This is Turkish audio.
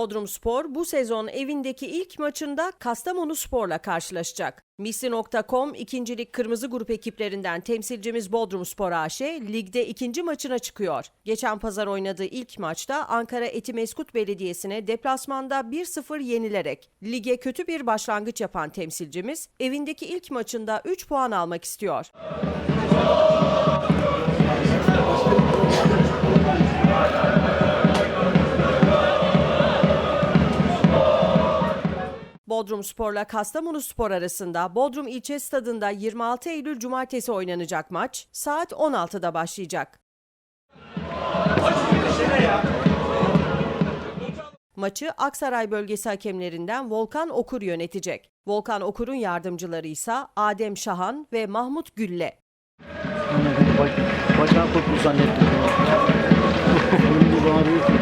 Bodrum Spor bu sezon evindeki ilk maçında Kastamonu Spor'la karşılaşacak. Misli.com ikincilik kırmızı grup ekiplerinden temsilcimiz Bodrum Spor AŞ ligde ikinci maçına çıkıyor. Geçen pazar oynadığı ilk maçta Ankara Etimeskut Belediyesi'ne deplasmanda 1-0 yenilerek lige kötü bir başlangıç yapan temsilcimiz evindeki ilk maçında 3 puan almak istiyor. Bodrum Spor'la Kastamonu Spor arasında Bodrum İlçe Stadında 26 Eylül Cumartesi oynanacak maç saat 16'da başlayacak. Maçı Aksaray bölgesi hakemlerinden Volkan Okur yönetecek. Volkan Okur'un yardımcıları ise Adem Şahan ve Mahmut Gülle. Bacağım koptu zannettim.